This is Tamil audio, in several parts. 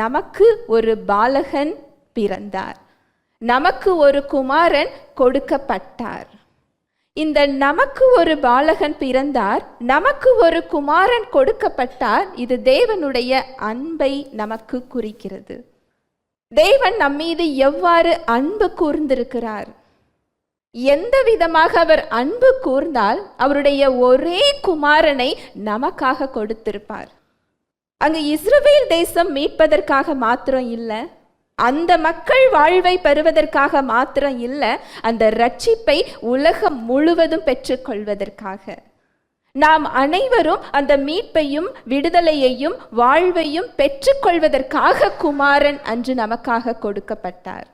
நமக்கு ஒரு பாலகன் பிறந்தார். நமக்கு ஒரு குமாரன் கொடுக்கப்பட்டார். இந்த நமக்கு ஒரு பாலகன் பிறந்தார் நமக்கு ஒரு குமாரன் கொடுக்கப்பட்டார் இது தேவனுடைய அன்பை நமக்கு குறிக்கிறது. தேவன் நம்மீது எவ்வாறு அன்பு கூர்ந்திருக்கிறார்? எந்த விதமாக அவர் அன்பு கூர்ந்தால் அவருடைய ஒரே குமாரனை நமக்காக கொடுத்திருப்பார். அங்கு இஸ்ரவேல் தேசம் மீட்பதற்காக மாத்திரம் இல்லை அந்த மக்கள் வாழ்வை பெறுவதற்காக மாத்திரம் இல்லை அந்த ரட்சிப்பை உலகம் முழுவதும் பெற்றுக்கொள்வதற்காக. நாம் அனைவரும் அந்த மீட்பையும் விடுதலையையும் வாழ்வையும் பெற்றுக்கொள்வதற்காக குமாரன் அன்று நமக்காக கொடுக்கப்பட்டார்.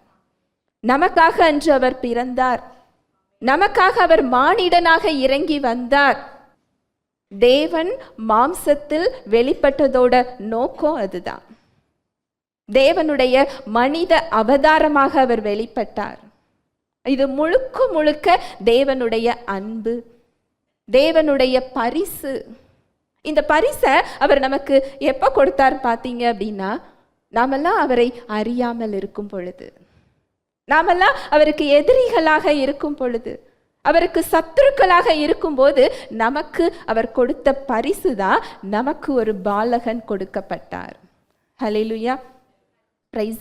நமக்காக அன்று அவர் பிறந்தார். நமக்காக அவர் மானிடனாக இறங்கி வந்தார். தேவன் மாம்சத்தில் வெளிப்பட்டதோட நோக்கம் அதுதான். தேவனுடைய மனித அவதாரமாக அவர் வெளிப்பட்டார். இது முழுக்க முழுக்க தேவனுடைய அன்பு தேவனுடைய பரிசு. இந்த பரிசை அவர் நமக்கு எப்போ கொடுத்தார் பார்த்தீங்க அப்படின்னா நாமெல்லாம் அவரை அறியாமல் இருக்கும் பொழுது. நாமெல்லாம் அவருக்கு எதிரிகளாக இருக்கும் பொழுது. அவருக்கு சத்துருக்களாக இருக்கும்போது நமக்கு அவர் கொடுத்த பரிசு தான் நமக்கு ஒரு பாலகன் கொடுக்கப்பட்டார். ஹலிலுயா பிரைஸ்